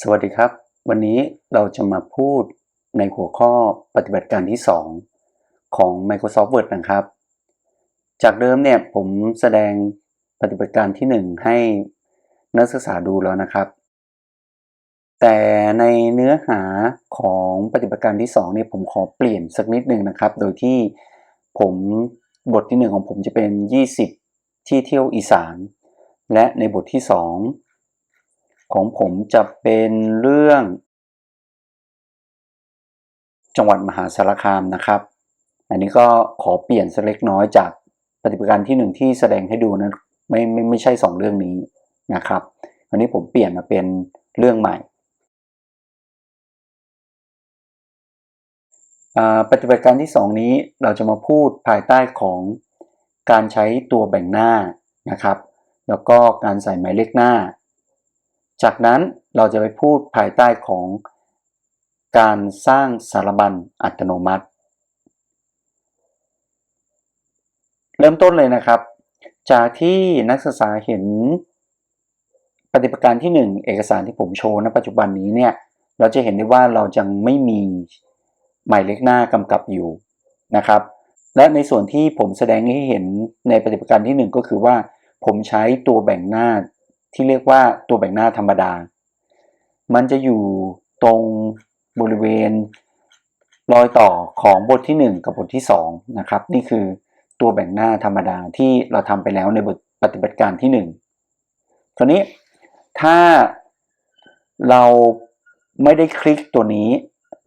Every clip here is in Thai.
สวัสดีครับ วันนี้เราจะมาพูดในหัวข้อปฏิบัติการที่ 2 ของ Microsoft Word นะครับ จากเดิมเนี่ยผมแสดงปฏิบัติการที่ 1 ให้นักศึกษาดูแล้วนะครับ แต่ในเนื้อหาของปฏิบัติการที่2เนี่ยผมขอเปลี่ยนสักนิดหนึ่งนะครับ โดยที่ผมบทที่ 1 ของผมจะเป็น 20 ที่เที่ยวอีสาน และในบทที่ 2 ของผมจะเป็นเรื่อง จังหวัดมหาสารคามนะครับ อันนี้ก็ขอเปลี่ยนสักเล็กน้อยจากปฏิบัติการที่หนึ่งที่แสดงให้ดูนะไม่ไม่ไม่ใช่สองเรื่องนี้นะครับอันนี้ผมเปลี่ยนมาเป็นเรื่องใหม่ปฏิบัติการที่สองนี้เราจะมาพูดภายใต้ของการใช้ตัวแบ่งหน้านะครับ แล้วก็การใส่หมายเลขหน้า จากนั้นเราจะไปพูดภายใต้ของการสร้างสารบัญอัตโนมัติ เริ่มต้นเลยนะครับ จากที่นักศึกษาเห็นปฏิบัติการที่ 1 เอกสารที่ผมโชว์ณปัจจุบันนี้เนี่ยเราจะเห็นได้ว่าเรายังไม่มีหมายเลขหน้ากำกับอยู่นะครับ และในส่วนที่ผมแสดงให้เห็นในปฏิบัติการที่ 1 ก็คือว่า ผมใช้ตัวแบ่งหน้า ที่เรียกว่าตัวแบ่งหน้าธรรมดา มันจะอยู่ตรงบริเวณรอยต่อของบทที่ 1 กับบทที่ 2 นะครับ นี่คือตัวแบ่งหน้าธรรมดาที่เราทำไปแล้วในบทปฏิบัติการที่ 1 คราวนี้ถ้าเราไม่ได้คลิกตัวนี้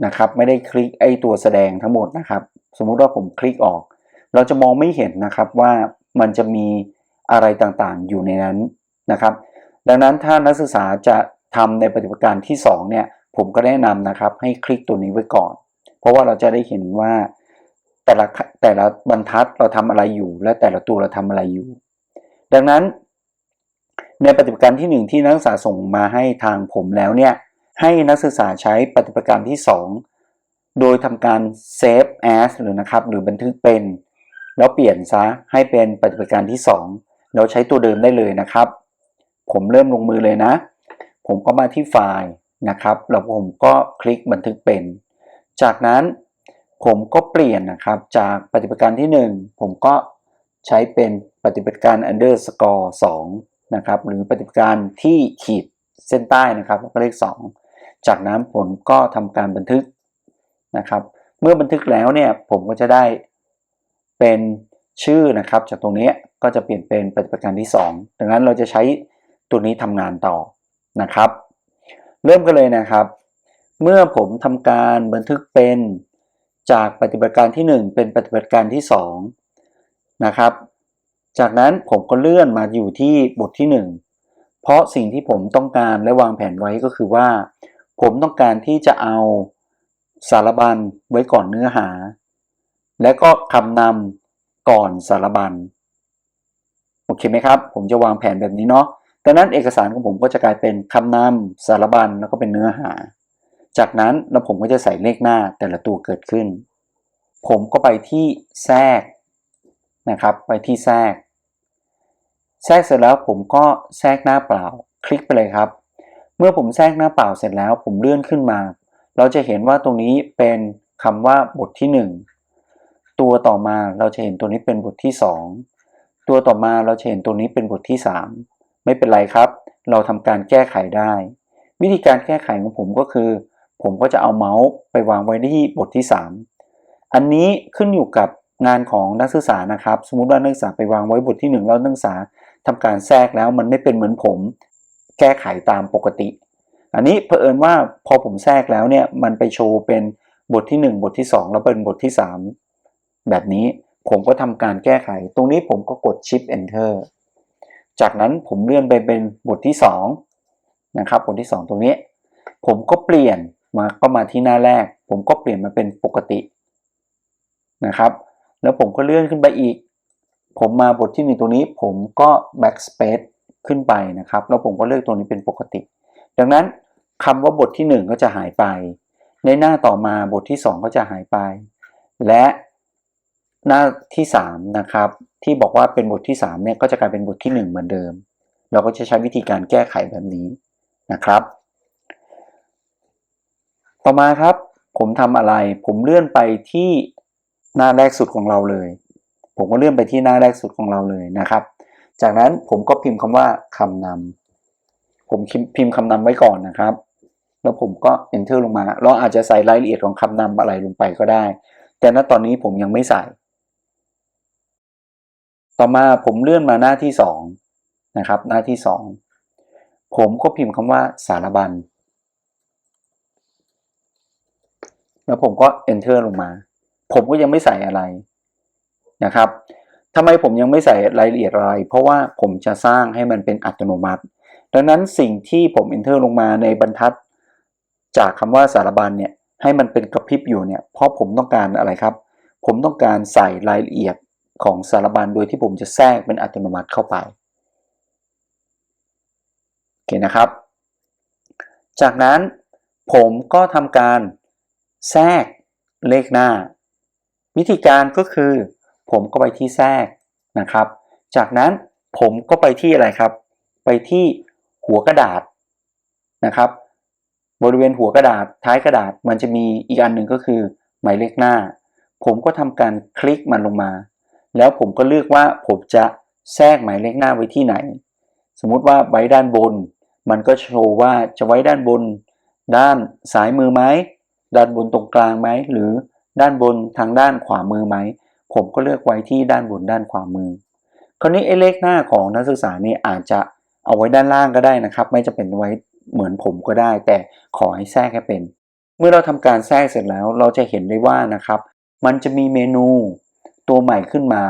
นะครับ ไม่ได้คลิกไอตัวแสดงทั้งหมดนะครับ สมมุติว่าผมคลิกออก เราจะมองไม่เห็นนะครับว่ามันจะมีอะไรต่างๆอยู่ในนั้นนะครับ ดังนั้นถ้านักศึกษาจะทำในปฏิบัติการที่2เนี่ยผมก็แนะนำนะครับให้คลิกตัวนี้ไว้ก่อน เพราะว่าเราจะได้เห็นว่าแต่ละแต่ละบรรทัดเราทำอะไรอยู่ และแต่ละตัวเราทำอะไรอยู่ ดังนั้น ในปฏิบัติการที่ 1 ที่นักศึกษาส่งมาให้ทางผมแล้วเนี่ยให้นักศึกษาใช้ปฏิบัติการที่ 2 โดยทำการ save as หรือนะครับหรือบันทึกเป็น แล้วเปลี่ยนซะให้เป็นปฏิบัติการที่2เราใช้ตัวเดิมได้เลยนะครับ ผมเริ่มลงมือเลยนะ ผมก็มาที่ไฟล์นะครับแล้วผมก็คลิกบันทึกเป็น จากนั้นผมก็เปลี่ยนนะครับจากปฏิบัติการที่ 1 ผมก็ใช้เป็นปฏิบัติการ underscore 2นะครับหรือปฏิบัติการที่ขีดเส้นใต้นะครับก็เลข 2 จากนั้นผมก็ทำการบันทึกนะครับ เมื่อบันทึกแล้วเนี่ยผมก็จะได้เป็นชื่อนะครับ จากตรงนี้ก็จะเปลี่ยนเป็นปฏิบัติการที่ 2 ดังนั้นเราจะใช้ ตัวนี้ทำงานต่อนะครับ เริ่มกันเลยนะครับ เมื่อผมทำการบันทึกเป็นจากปฏิบัติการที่ 1 เป็นปฏิบัติการที่2นะครับ จากนั้นผมก็เลื่อนมาอยู่ที่บทที่ 1 เพราะสิ่งที่ผมต้องการและวางแผนไว้ก็คือว่า ผมต้องการที่จะเอาสารบัญไว้ก่อนเนื้อหา และก็คำนำก่อนสารบัญโอเคไหมครับ ผมจะวางแผนแบบนี้เนาะ ดังนั้นเอกสารของผมก็จะกลายเป็นคำนำสารบัญแล้วก็เป็นเนื้อหา จากนั้นแล้วผมก็จะใส่เลขหน้าแต่ละตัวเกิดขึ้น ผมก็ไปที่แทรกนะครับ ไปที่แทรก แทรกเสร็จแล้วผมก็แทรกหน้าเปล่า คลิกไปเลยครับ เมื่อผมแทรกหน้าเปล่าเสร็จแล้ว ผมเลื่อนขึ้นมา เราจะเห็นว่าตรงนี้เป็นคำว่าบทที่ 1 ตัวต่อมาเราจะเห็นตัวนี้เป็นบทที่ 2 ตัวต่อมาเราจะเห็นตัวนี้เป็นบทที่ 3 ไม่เป็นไรครับ เราทำการแก้ไขได้ วิธีการแก้ไขของผมก็คือ ผมก็จะเอาเมาส์ไปวางไว้ที่บทที่ 3 อันนี้ขึ้นอยู่กับงานของนักศึกษานะครับ สมมุติว่านักศึกษาไปวางไว้บทที่ 1 แล้วนักศึกษาทำการแทรกแล้วมันไม่เป็นเหมือนผม แก้ไขตามปกติ อันนี้เผอิญว่าพอผมแทรกแล้วเนี่ยมันไปโชว์เป็นบทที่ 1 บทที่ 2 แล้วเป็นบทที่ 3 แบบนี้ผมก็ทำการแก้ไข ตรงนี้ผมก็กด Shift Enter จากนั้นผมเลื่อนไปเป็นบทที่2นะครับบทที่ 2 ตรงนี้ ผมก็เปลี่ยนมาก็มาที่หน้าแรก ผมก็เปลี่ยนมาเป็นปกตินะครับ แล้วผมก็เลื่อนขึ้นไปอีก ผมมาบทที่1ตรงนี้ ผมก็ backspace ขึ้นไปนะครับ แล้วผมก็เลือกตัวนี้เป็นปกติ ดังนั้นคำว่าบทที่ 1 ก็จะหายไป ในหน้าต่อมาบทที่ 2 ก็จะหายไป และหน้าที่ 3 นะครับ ที่บอกว่าเป็นบทที่3เนี่ยก็จะกลายเป็นบทที่ 1 เหมือนเดิม เราก็จะใช้วิธีการแก้ไขแบบนี้นะครับ ต่อมาครับ ผมทำอะไร ผมเลื่อนไปที่หน้าแรกสุดของเราเลย ผมก็เลื่อนไปที่หน้าแรกสุดของเราเลยนะครับ จากนั้นผมก็พิมพ์คำว่าคำนำผมพิมพ์คำนำไว้ก่อนนะครับ แล้วผมก็ enter ลงมา เราอาจจะใส่รายละเอียดของคำนำอะไรลงไปก็ได้ แต่ณตอนนี้ผมยังไม่ใส่ ต่อมาผมเลื่อนมาหน้าที่สองนะครับ หน้าที่สองผมก็พิมพ์คำว่าสารบัญ แล้วผมก็ enter ลงมา ผมก็ยังไม่ใส่อะไรนะครับทำไมผมยังไม่ใส่รายละเอียดอะไร เพราะว่าผมจะสร้างให้มันเป็นอัตโนมัติ ดังนั้นสิ่งที่ผม enter ลงมาในบรรทัด จากคำว่าสารบัญเนี่ยให้มันเป็นกระพริบอยู่เนี่ยเพราะผมต้องการอะไรครับ ผมต้องการใส่รายละเอียด ของสารบัญโดยที่ผมจะแทรกเป็นอัตโนมัติเข้าไปโอเคนะครับ จากนั้นผมก็ทำการแทรกเลขหน้า วิธีการก็คือ ผมก็ไปที่แทรกนะครับ จากนั้นผมก็ไปที่อะไรครับ ไปที่หัวกระดาษนะครับ บริเวณหัวกระดาษท้ายกระดาษมันจะมีอีกอันหนึ่งก็คือ หมายเลขหน้า ผมก็ทำการคลิกมันลงมา แล้วผมก็เลือกว่าผมจะแทรกหมายเลขหน้าไว้ที่ไหน สมมุติว่าไว้ด้านบน มันก็โชว์ว่าจะไว้ด้านบน ด้านซ้ายมือไหมด้านบนตรงกลางไหมหรือด้านบนทางด้านขวามือไหมผมก็เลือกไว้ที่ด้านบนด้านขวามือ คราวนี้ไอ้เลขหน้าของนักศึกษานี่อาจจะเอาไว้ด้านล่างก็ได้นะครับ ไม่จะเป็นไว้เหมือนผมก็ได้ แต่ขอให้แทรกให้เป็น เมื่อเราทำการแทรกเสร็จแล้วเราจะเห็นได้ว่านะครับ มันจะมีเมนู ตัวใหม่ขึ้นมา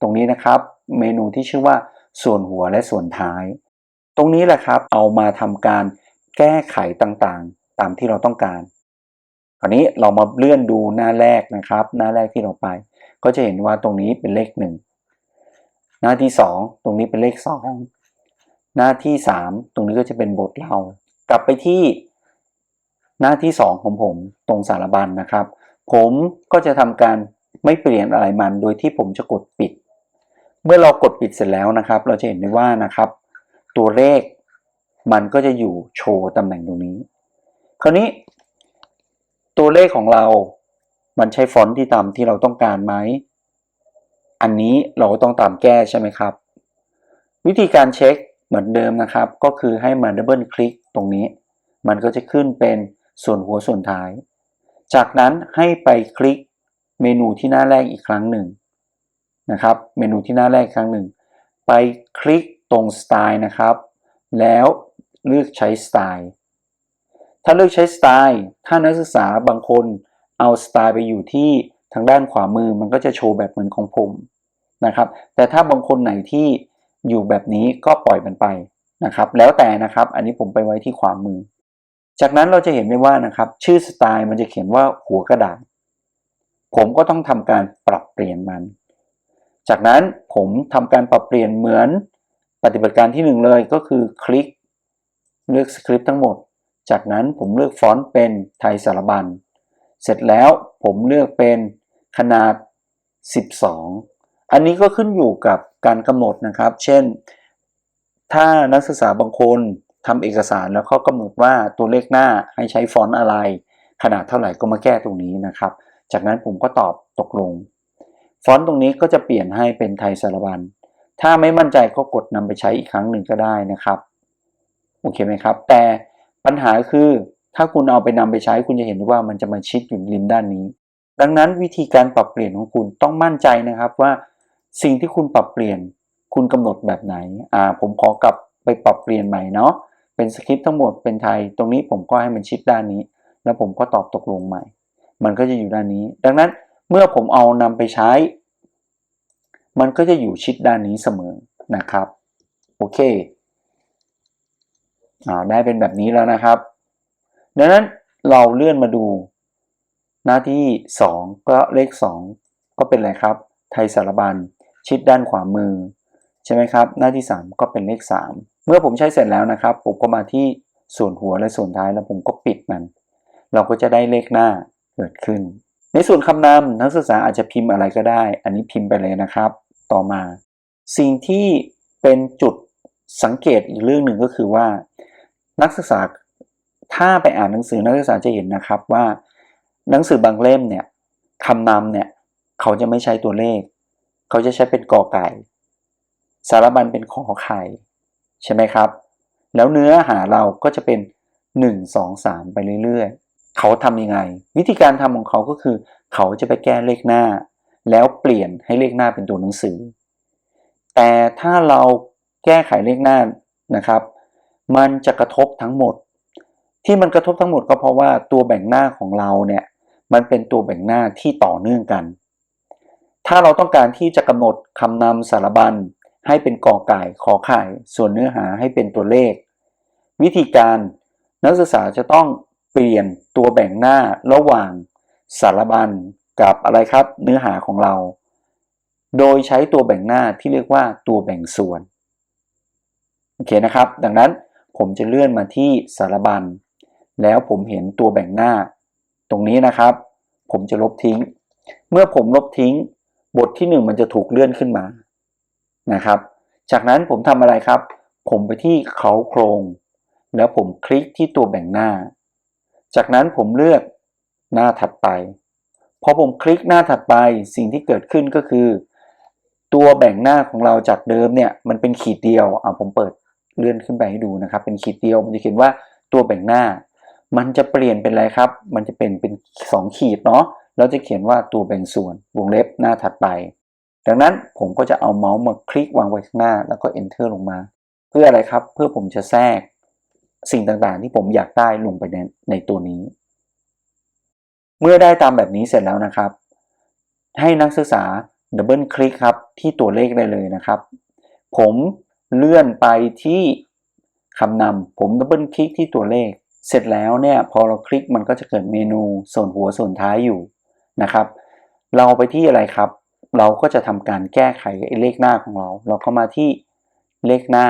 ตรงนี้นะครับ เมนูที่ชื่อว่าส่วนหัวและส่วนท้าย ตรงนี้แหละครับเอามาทำการแก้ไขต่างๆ ตามที่เราต้องการคราวนี้เรามาเลื่อนดูหน้าแรกนะครับ หน้าแรกที่เราไป ก็จะเห็นว่าตรงนี้เป็นเลขหนึ่งหน้าที่สองตรงนี้เป็นเลขสองหน้าที่สามตรงนี้ก็จะเป็นบทเรา กลับไปที่หน้าที่สองของผมตรงสารบัญนนะครับ ผมก็จะทำการ ไม่เปลี่ยนอะไรมันโดยที่ผมจะกดปิด เมื่อเรากดปิดเสร็จแล้วนะครับ เราจะเห็นได้ว่านะครับ ตัวเลขมันก็จะอยู่โชว์ตำแหน่งตรงนี้ คราวนี้ ตัวเลขของเรา มันใช้ฟอนต์ที่ตามที่เราต้องการไหม อันนี้เราก็ต้องตามแก้ใช่ไหมครับ วิธีการเช็คเหมือนเดิมนะครับ ก็คือให้มาดับเบิลคลิกตรงนี้ มันก็จะขึ้นเป็นส่วนหัวส่วนท้าย จากนั้นให้ไปคลิก เมนูที่หน้าแรกอีกครั้งหนึ่งนะครับ เมนูที่หน้าแรกครั้งหนึ่ง ไปคลิกตรงสไตล์นะครับ แล้วเลือกใช้สไตล์ ถ้าเลือกใช้สไตล์ถ้านักศึกษาบางคนเอาสไตล์ไปอยู่ที่ทางด้านขวามือมันก็จะโชว์แบบเหมือนของผมนะครับ แต่ถ้าบางคนไหนที่อยู่แบบนี้ก็ปล่อยมันไปนะครับ แล้วแต่นะครับ อันนี้ผมไปไว้ที่ขวามือ จากนั้นเราจะเห็นได้ว่านะครับ ชื่อสไตล์มันจะเขียนว่าหัวกระดาษ ผมก็ต้องทำการปรับเปลี่ยนมัน จากนั้นผมทำการปรับเปลี่ยนเหมือนปฏิบัติการที่หนึ่งเลยก็คือคลิกเลือกสคริปต์ทั้งหมด จากนั้นผมเลือกฟอนต์เป็นไทยสารบัญ เสร็จแล้วผมเลือกเป็นขนาด 12 อันนี้ก็ขึ้นอยู่กับการกำหนดนะครับ เช่น ถ้านักศึกษาบางคนทำเอกสารแล้วเขากำหนดว่าตัวเลขหน้าให้ใช้ฟอนต์อะไร ขนาดเท่าไหร่ก็มาแก้ตรงนี้นะครับ จากนั้นผมก็ตอบตกลง ฟอนต์ตรงนี้ก็จะเปลี่ยนให้เป็นไทยสารบัญ ถ้าไม่มั่นใจก็กดนำไปใช้อีกครั้งหนึ่งก็ได้นะครับ โอเคไหมครับ แต่ปัญหาคือถ้าคุณเอาไปนำไปใช้คุณจะเห็นว่ามันจะมาชิดอยู่ริมด้านนี้ ดังนั้นวิธีการปรับเปลี่ยนของคุณต้องมั่นใจนะครับว่าสิ่งที่คุณปรับเปลี่ยนคุณกำหนดแบบไหน อ่า ผมขอกลับไปปรับเปลี่ยนใหม่เนาะ เป็นสคริปต์ทั้งหมดเป็นไทย ตรงนี้ผมก็ให้มันชิดด้านนี้ แล้วผมก็ตอบตกลงใหม่ มันก็จะอยู่ด้านนี้ ดังนั้นเมื่อผมเอานำไปใช้ มันก็จะอยู่ชิดด้านนี้เสมอนะครับ โอเคอ่าได้เป็นแบบนี้แล้วนะครับ ดังนั้นเราเลื่อนมาดูหน้าที่ 2 ก็เลข 2 ก็เป็นอะไรครับ ไทยสารบัญชิดด้านขวามือ ใช่ไหมครับ หน้าที่ 3 ก็เป็นเลข 3 เมื่อผมใช้เสร็จแล้วนะครับ ผมก็มาที่ส่วนหัวและส่วนท้ายแล้วผมก็ปิดมัน เราก็จะได้เลขหน้า เกิดขึ้น ในส่วนคำนำนักศึกษาอาจจะพิมพ์อะไรก็ได้ อันนี้พิมพ์ไปเลยนะครับ ต่อมา สิ่งที่เป็นจุดสังเกตอีกเรื่องหนึ่งก็คือว่า นักศึกษาถ้าไปอ่านหนังสือนักศึกษาจะเห็นนะครับว่า หนังสือบางเล่มเนี่ยคำนำเนี่ยเขาจะไม่ใช้ตัวเลข เขาจะใช้เป็นกอไก่ สารบัญเป็นขอไข่ ใช่ไหมครับ แล้วเนื้อหาเราก็จะเป็น 1 2 3 ไปเรื่อยๆ เขาทำยังไง วิธีการทำของเขาก็คือ เขาจะไปแก้เลขหน้า แล้วเปลี่ยนให้เลขหน้าเป็นตัวหนังสือ แต่ถ้าเราแก้ไขเลขหน้านะครับ มันจะกระทบทั้งหมด ที่มันกระทบทั้งหมดก็เพราะว่าตัวแบ่งหน้าของเราเนี่ยมันเป็นตัวแบ่งหน้าที่ต่อเนื่องกัน ถ้าเราต้องการที่จะกำหนดคำนำสารบัญให้เป็นกอไก่ขอไข่ ส่วนเนื้อหาให้เป็นตัวเลข วิธีการนักศึกษาจะต้อง เปลี่ยนตัวแบ่งหน้าระหว่างสารบัญกับอะไรครับเนื้อหาของเรา โดยใช้ตัวแบ่งหน้าที่เรียกว่าตัวแบ่งส่วนโอเคนะครับ ดังนั้นผมจะเลื่อนมาที่สารบัญแล้วผมเห็นตัวแบ่งหน้า ตรงนี้นะครับ ผมจะลบทิ้ง เมื่อผมลบทิ้ง บทที่ 1 มันจะถูกเลื่อนขึ้นมานะครับ จากนั้นผมทำอะไรครับ ผมไปที่เขาโครง แล้วผมคลิกที่ตัวแบ่งหน้า จากนั้นผมเลือกหน้าถัดไปพอผมคลิกหน้าถัดไปสิ่งที่เกิดขึ้นก็คือ ตัวแบ่งหน้าของเราจากเดิมเนี่ยมันเป็นขีดเดียวอ่าผมเปิดเลื่อนขึ้นไปให้ดูนะครับ เป็นขีดเดียวมันจะเขียนว่าตัวแบ่งหน้า มันจะเปลี่ยนเป็นอะไรครับ มันจะเป็นเป็นสองขีดเนาะแล้วจะเขียนว่าตัวแบ่งส่วนวงเล็บหน้าถัดไป ดังนั้นผมก็จะเอาเมาส์มาคลิกวางไว้ข้างหน้าแล้วก็ enter ลงมา เพื่ออะไรครับ เพื่อผมจะแทรก สิ่งต่างๆ ที่ผมอยากได้ลงไปในในตัวนี้ เมื่อได้ตามแบบนี้เสร็จแล้วนะครับ ให้นักศึกษาดับเบิลคลิกครับที่ตัวเลขได้เลยนะครับ ผมเลื่อนไปที่คำนำผมดับเบิลคลิกที่ตัวเลข เสร็จแล้วเนี่ยพอเราคลิกมันก็จะเกิดเมนูส่วนหัวส่วนท้ายอยู่นะครับ เราไปที่อะไรครับ เราก็จะทำการแก้ไขเลขหน้าของเรา เราก็มาที่เลขหน้า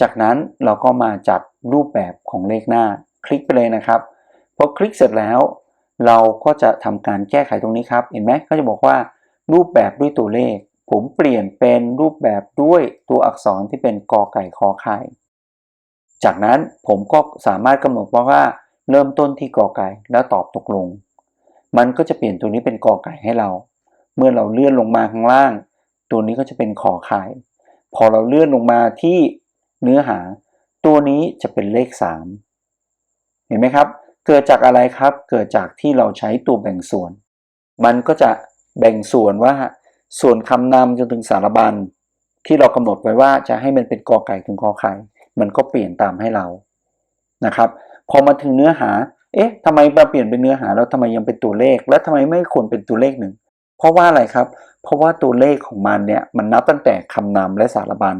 จากนั้นเราก็มาจัดรูปแบบของเลขหน้า คลิกไปเลยนะครับพอคลิกเสร็จแล้ว เราก็จะทำการแก้ไขตรงนี้ครับ เห็นไหมก็จะบอกว่า รูปแบบด้วยตัวเลข ผมเปลี่ยนเป็นรูปแบบด้วยตัวอักษรที่เป็นกอไก่คอไข่จากนั้นผมก็สามารถกำหนดว่าเริ่มต้นที่กอไก่แล้วตอบตกลง มันก็จะเปลี่ยนตัวนี้เป็นกอไก่ให้เรา เมื่อเราเลื่อนลงมาข้างล่าง ตัวนี้ก็จะเป็นขอไข่พอเราเลื่อนลงมาที่ เนื้อหา ตัวนี้จะเป็นเลข 3 เห็นไหมครับ เกิดจากอะไรครับ เกิดจากที่เราใช้ตัวแบ่งส่วน มันก็จะแบ่งส่วนว่า ส่วนคำนำจนถึงสารบัญที่เรากำหนดไว้ว่าจะให้มันเป็นกอไก่ถึงคอไข่ มันก็เปลี่ยนตามให้เรานะครับ พอมาถึงเนื้อหา เอ๊ะทำไมมาเปลี่ยนเป็นเนื้อหาแล้วทำไมยังเป็นตัวเลข และทำไมไม่ควรเป็นตัวเลขหนึ่ง เพราะว่าอะไรครับ เพราะว่าตัวเลขของมันเนี่ยมันนับตั้งแต่คำนำและสารบัญ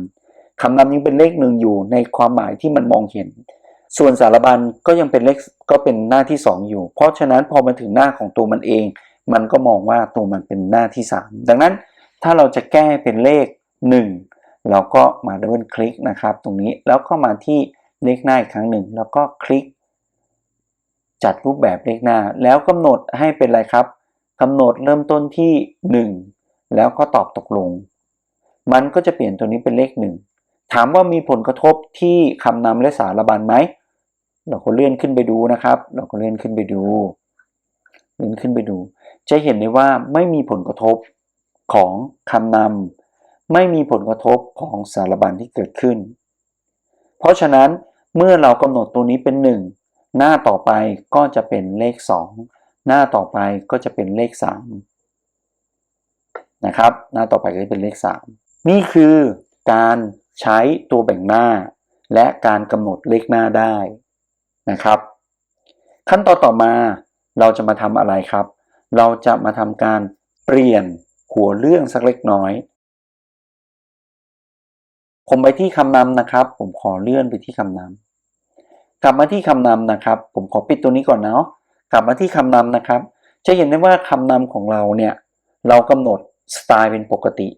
คำนำยังเป็นเลขหนึ่งอยู่ในความหมายที่มันมองเห็น ส่วนสารบัญก็ยังเป็นเลขก็เป็นหน้าที่ 2 อยู่ เพราะฉะนั้นพอมาถึงหน้าของตัวมันเอง มันก็มองว่าตัวมันเป็นหน้าที่ 3 ดังนั้นถ้าเราจะแก้เป็นเลข 1 เราก็มาดับเบิลคลิกนะครับ ตรงนี้แล้วก็มาที่เลขหน้าอีกครั้งหนึ่ง แล้วก็คลิก จัดรูปแบบเลขหน้า แล้วกำหนดให้เป็นอะไรครับกำหนดเริ่มต้นที่ 1 แล้วก็ตอบตกลง มันก็จะเปลี่ยนตัวนี้เป็นเลข 1 ถามว่ามีผลกระทบที่คำนำและสารบัญไหม เราก็เลื่อนขึ้นไปดูนะครับ เราก็เลื่อนขึ้นไปดูเลื่อนขึ้นไปดู จะเห็นได้ว่าไม่มีผลกระทบของคำนำไม่มีผลกระทบของสารบัญที่เกิดขึ้น เพราะฉะนั้นเมื่อเรากำหนดตัวนี้เป็น 1 หน้าต่อไปก็จะเป็นเลข 2 หน้าต่อไปก็จะเป็นเลข 3 นะครับ หน้าต่อไปก็จะเป็นเลข 3 นี่คือการ ใช้ตัวแบ่งหน้า และการกำหนดเลขหน้าได้นะครับ ขั้นตอนต่อมาเราจะมาทำอะไรครับ เราจะมาทำการเปลี่ยนหัวเรื่องสักเล็กน้อย ผมไปที่คำนำนะครับ ผมขอเลื่อนไปที่คำนำกลับมาที่คำนำนะครับ ผมขอปิดตัวนี้ก่อนเนาะกลับมาที่คำนำนะครับ จะเห็นได้ว่าคำนำของเราเนี่ยเรากำหนดสไตล์เป็นปกติ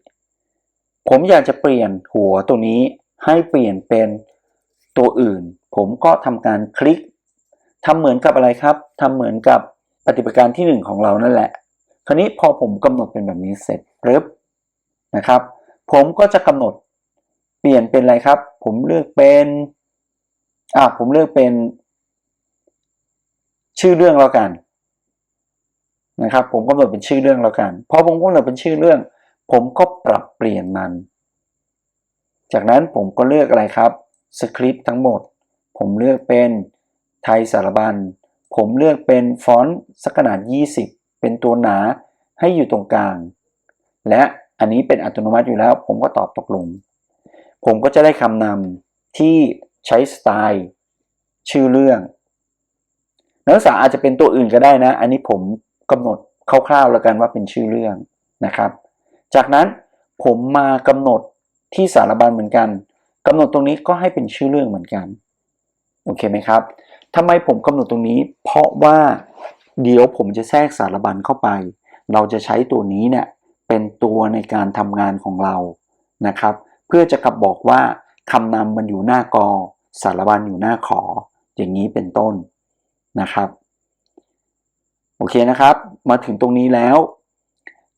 ผมอยากจะเปลี่ยนหัวตัวนี้ให้เปลี่ยนเป็นตัวอื่น ผมก็ทำการคลิกทำเหมือนกับอะไรครับทำเหมือนกับปฏิบัติการที่ 1 ของเรานั่นแหละ คราวนี้พอผมกำหนดเป็นแบบนี้เสร็จปึ๊บนะครับ ผมก็จะกำหนดเปลี่ยนเป็นอะไรครับ ผมเลือกเป็นอ่าผมเลือกเป็น ชื่อเรื่องแล้วกันนะครับ ผมกำหนดเป็นชื่อเรื่องแล้วกันพอผมกำหนดเป็นชื่อเรื่อง ผมก็ปรับเปลี่ยนมัน จากนั้นผมก็เลือกอะไรครับสคริปต์ทั้งหมด ผมเลือกเป็นไทยสารบัญ ผมเลือกเป็นฟอนต์สักขนาด 20 เป็นตัวหนาให้อยู่ตรงกลาง และอันนี้เป็นอัตโนมัติอยู่แล้ว ผมก็ตอบตกลง ผมก็จะได้คำนำที่ใช้สไตล์ชื่อเรื่อง นักศึกษาอาจจะเป็นตัวอื่นก็ได้นะ อันนี้ผมกำหนดคร่าวๆแล้วกันว่าเป็นชื่อเรื่องนะครับ จากนั้นผมมากำหนดที่สารบัญเหมือนกันกำหนดตรงนี้ก็ให้เป็นชื่อเรื่องเหมือนกัน โอเคไหมครับทำไมผมกำหนดตรงนี้ เพราะว่าเดี๋ยวผมจะแทรกสารบัญเข้าไป เราจะใช้ตัวนี้เนี่ยเป็นตัวในการทำงานของเรานะครับ เพื่อจะกลับบอกว่าคำนำมันอยู่หน้ากอ สารบัญอยู่หน้าขอ อย่างนี้เป็นต้นนะครับ โอเคนะครับ มาถึงตรงนี้แล้ว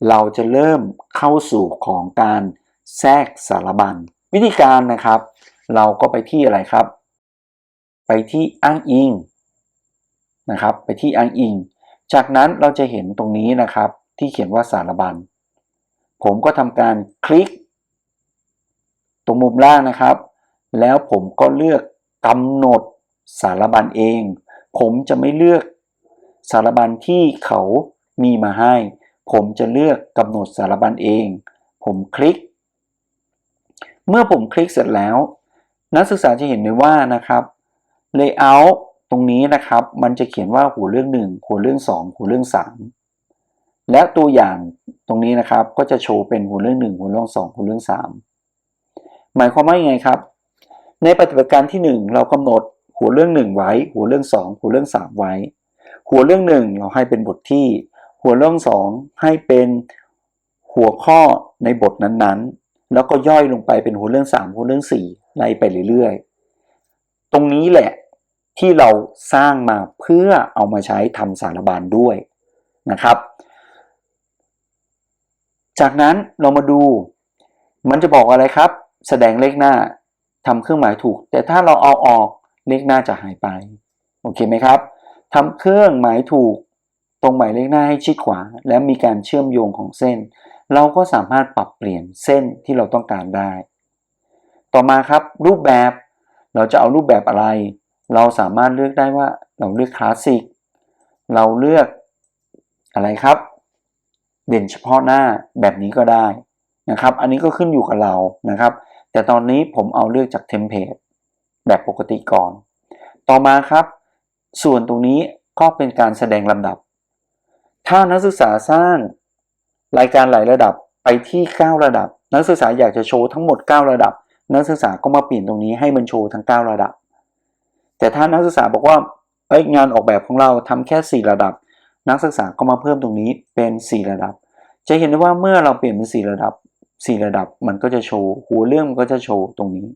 เราจะเริ่มเข้าสู่ของการแทรกสารบัญ วิธีการนะครับ เราก็ไปที่อะไรครับ ไปที่อ้างอิงนะครับ ไปที่อ้างอิง จากนั้นเราจะเห็นตรงนี้นะครับ ที่เขียนว่าสารบัญ ผมก็ทำการคลิก ตรงมุมล่างนะครับ แล้วผมก็เลือกกำหนดสารบัญเอง ผมจะไม่เลือกสารบัญที่เขามีมาให้ ผมจะเลือกกำหนดสารบัญเอง ผมคลิก เมื่อผมคลิกเสร็จแล้ว นักศึกษาจะเห็นเลยว่านะครับ layout ตรงนี้นะครับ มันจะเขียนว่าหัวเรื่อง 1 หัวเรื่อง 2 หัวเรื่อง 3 และตัวอย่างตรงนี้นะครับ ก็จะโชว์เป็นหัวเรื่อง 1 หัวเรื่อง 2 หัวเรื่อง 3 หมายความว่ายังไงครับ ในปฏิบัติการที่ 1 เรากำหนดหัวเรื่อง 1 ไว้ หัวเรื่อง 2 หัวเรื่อง 3 ไว้ หัวเรื่อง 1 เราให้เป็นบทที่ หัวเรื่อง2ให้เป็นหัวข้อในบทนั้นๆ แล้วก็ย่อยลงไปเป็นหัวเรื่อง3หัวเรื่อง4ไล่ไปเรื่อยๆ ตรงนี้แหละที่เราสร้างมาเพื่อเอามาใช้ทำสารบานด้วยนะครับ จากนั้นเรามาดู มันจะบอกอะไรครับ แสดงเลขหน้าทำเครื่องหมายถูก แต่ถ้าเราเอาออกเลขหน้าจะหายไป โอเคไหมครับทำเครื่องหมายถูก ตรงหมายเลขหน้าให้ชิดขวา และมีการเชื่อมโยงของเส้น เราก็สามารถปรับเปลี่ยนเส้นที่เราต้องการได้ ต่อมาครับรูปแบบเราจะเอารูปแบบอะไร เราสามารถเลือกได้ว่าเราเลือกคลาสสิกเราเลือกอะไรครับ เด่นเฉพาะหน้าแบบนี้ก็ได้นะครับ อันนี้ก็ขึ้นอยู่กับเรานะครับ แต่ตอนนี้ผมเอาเลือกจากเทมเพลตแบบปกติก่อน ต่อมาครับ ส่วนตรงนี้ก็เป็นการแสดงลำดับ ถ้านักศึกษาสร้างรายการหลายระดับไปที่ 9 ระดับ นักศึกษาอยากจะโชว์ทั้งหมด 9 ระดับ นักศึกษาก็มาเปลี่ยนตรงนี้ให้มันโชว์ทั้ง 9 ระดับ แต่ถ้านักศึกษาบอกว่าเอ้ยงานออกแบบของเราทำแค่ 4 ระดับ นักศึกษาก็มาเพิ่มตรงนี้เป็น 4 ระดับ จะเห็นได้ว่าเมื่อเราเปลี่ยนเป็น 4 ระดับ 4 ระดับมันก็จะโชว์หัวเรื่องมันก็จะโชว์ตรงนี้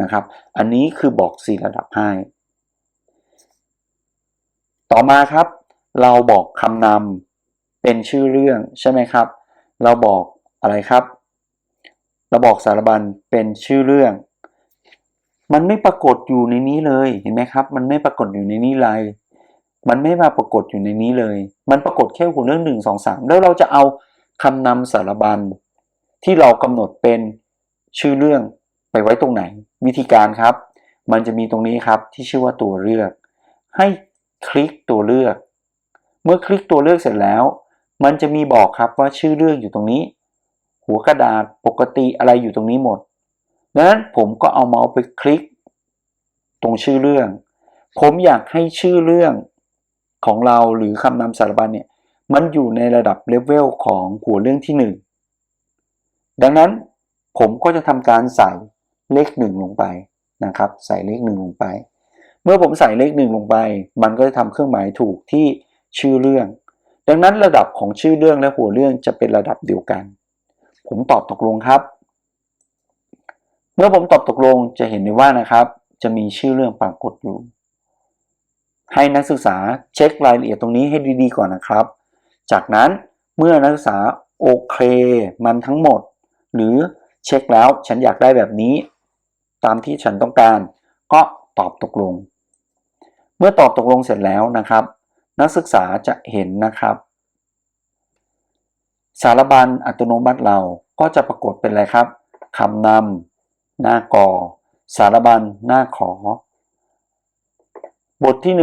นะครับ อันนี้คือบอก 4 ระดับให้ ต่อมาครับ เราบอกคำนำเป็นชื่อเรื่องใช่ไหมครับ เราบอกอะไรครับ เราบอกสารบัญเป็นชื่อเรื่อง มันไม่ปรากฏอยู่ในนี้เลยเห็นไหมครับ มันไม่ปรากฏอยู่ในนี้เลยมันไม่มาปรากฏอยู่ในนี้เลย มันปรากฏแค่หัวเรื่องหนึ่งสองสามแล้วเราจะเอาคำนำสารบัญที่เรากำหนดเป็นชื่อเรื่องไปไว้ตรงไหน วิธีการครับ มันจะมีตรงนี้ครับที่ชื่อว่าตัวเลือก ให้คลิกตัวเลือก เมื่อคลิกตัวเลือกเสร็จแล้ว มันจะมีบอกครับว่าชื่อเรื่องอยู่ตรงนี้ หัวกระดาษปกติอะไรอยู่ตรงนี้หมดดังนั้นผมก็เอาเมาส์ไปคลิก ตรงชื่อเรื่อง ผมอยากให้ชื่อเรื่องของเราหรือคำนำสารบัญเนี่ยมันอยู่ในระดับเลเวลของหัวเรื่องที่ 1 ดังนั้นผมก็จะทำการใส่เลข 1 ลงไปนะครับ ใส่เลข 1 ลงไป เมื่อผมใส่เลข 1 ลงไป มันก็จะทำเครื่องหมายถูกที่ ชื่อเรื่อง ดังนั้นระดับของชื่อเรื่องและหัวเรื่องจะเป็นระดับเดียวกัน ผมตอบตกลงครับ เมื่อผมตอบตกลงจะเห็นได้ว่านะครับ จะมีชื่อเรื่องปรากฏอยู่ ให้นักศึกษาเช็ครายละเอียดตรงนี้ให้ดีๆก่อนนะครับ จากนั้นเมื่อนักศึกษาโอเค มันทั้งหมด หรือเช็คแล้วฉันอยากได้แบบนี้ ตามที่ฉันต้องการ ก็ตอบตกลง เมื่อตอบตกลงเสร็จแล้วนะครับ นักศึกษาจะเห็นนะครับ สารบัญอัตโนมัติเราก็จะปรากฏเป็นอะไรครับคำนำหน้ากอ สารบัญหน้าขอ บทที่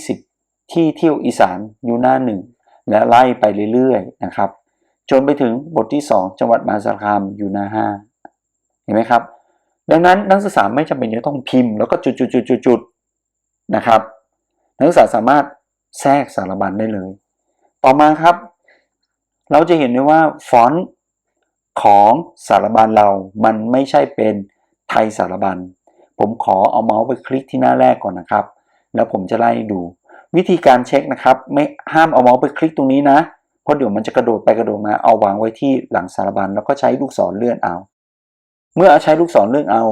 1 20 ที่เที่ยวอีสานอยู่หน้าหนึ่งและไล่ไปเรื่อยๆนะครับ จนไปถึงบทที่ 2 จังหวัดมหาสารคามอยู่หน้า5เห็นไหมครับ ดังนั้นนักศึกษาไม่จำเป็นจะต้องพิมพ์ แล้วก็จุดๆๆๆนะครับ นักศึกษาสามารถ แทรกสารบัญได้เลย ต่อมาครับ เราจะเห็นได้ว่าฟอนต์ของสารบัญเรา มันไม่ใช่เป็นไทยสารบัญ ผมขอเอาเมาส์ไปคลิกที่หน้าแรกก่อนนะครับ แล้วผมจะไล่ดู วิธีการเช็คนะครับ ไม่ห้ามเอาเมาส์ไปคลิกตรงนี้นะ เพราะเดี๋ยวมันจะกระโดดไปกระโดดมาเอาวางไว้ที่หลังสารบัญแล้วก็ใช้ลูกศรเลื่อนเอา เมื่อใช้ลูกศรเลื่อนเอา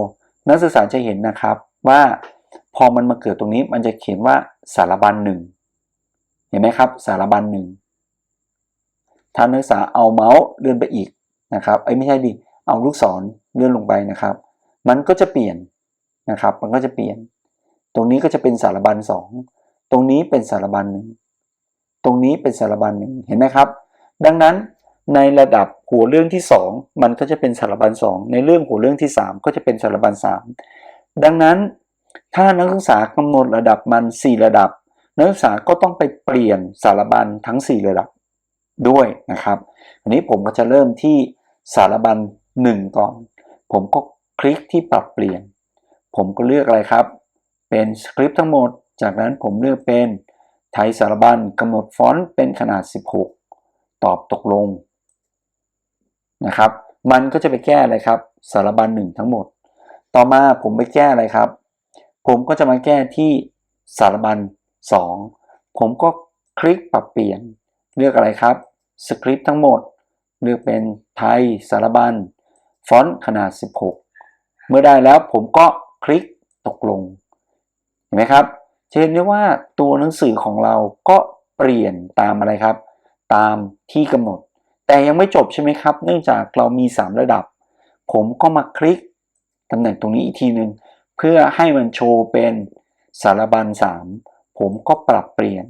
นักศึกษาจะเห็นนะครับว่าพอมันมาเกิดตรงนี้มันจะเขียนว่าสารบัญหนึ่ง เห็นไหมครับ สารบัญหนึ่งถ้านักศึกษาเอาเมาส์เลื่อนไปอีกนะครับไอ้ยไม่ใช่ดิเอาลูกศรเลื่อนลงไปนะครับ มันก็จะเปลี่ยนนะครับ มันก็จะเปลี่ยน ตรงนี้ก็จะเป็นสารบัญสองตรงนี้เป็นสารบัญหนึ่งตรงนี้เป็นสารบัญหนึ่งเห็นไหมครับ ดังนั้นในระดับหัวเรื่องที่ 2 มันก็จะเป็นสารบัญ2ในเรื่องหัวเรื่องที่ 3 ก็จะเป็นสารบัญ3ดังนั้นถ้านักศึกษากำหนดระดับมัน 4 ระดับ นักศึกษาก็ต้องไปเปลี่ยนสารบัญทั้ง 4 ระดับด้วยนะครับอันนี้ผมก็จะเริ่มที่สารบัญ1ก่อน ผมก็คลิกที่ปรับเปลี่ยน ผมก็เลือกอะไรครับ เป็นสคริปต์ทั้งหมด จากนั้นผมเลือกเป็นไทยสารบัญกำหนดฟอนต์เป็นขนาด 16 ตอบตกลงนะครับ มันก็จะไปแก้อะไรครับ สารบัญหนึ่งทั้งหมด ต่อมาผมไปแก้อะไรครับ ผมก็จะมาแก้ที่สารบัญ 2 ผมก็คลิกปรับเปลี่ยน เลือกอะไรครับ สคริปต์ทั้งหมด เลือกเป็นไทยสารบัญ ฟอนต์ขนาด 16 เมื่อได้แล้วผมก็คลิกตกลง เห็นไหมครับจะเห็นได้ว่าตัวหนังสือของเราก็เปลี่ยนตามอะไรครับ ตามที่กำหนด แต่ยังไม่จบใช่ไหมครับ เนื่องจากเรามี 3 ระดับ ผมก็มาคลิกตำแหน่งตรงนี้อีกทีหนึ่งเพื่อให้มันโชว์เป็นสารบัญ3 ผมก็ปรับเปลี่ยน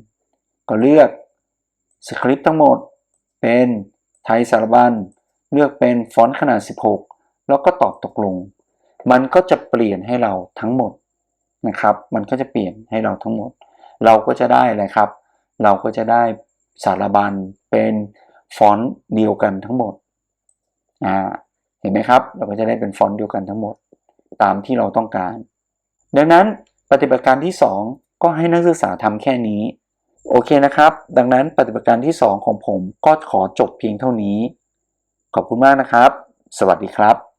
ก็เลือกสคริปต์ทั้งหมดเป็นไทยสารบัญ เลือกเป็นฟอนต์ขนาด 16 แล้วก็ตอบตกลง มันก็จะเปลี่ยนให้เราทั้งหมดนะครับ มันก็จะเปลี่ยนให้เราทั้งหมด เราก็จะได้อะไรครับ เราก็จะได้สารบัญเป็นฟอนต์เดียวกันทั้งหมดอ่าเห็นไหมครับ เราก็จะได้เป็นฟอนต์เดียวกันทั้งหมด ตามที่เราต้องการ ดังนั้นปฏิบัติการที่ 2 ก็ให้นักศึกษาทำแค่นี้ โอเคนะครับ ดังนั้นปฏิบัติการที่ 2 ของผมก็ขอจบเพียงเท่านี้ ขอบคุณมากนะครับ สวัสดีครับ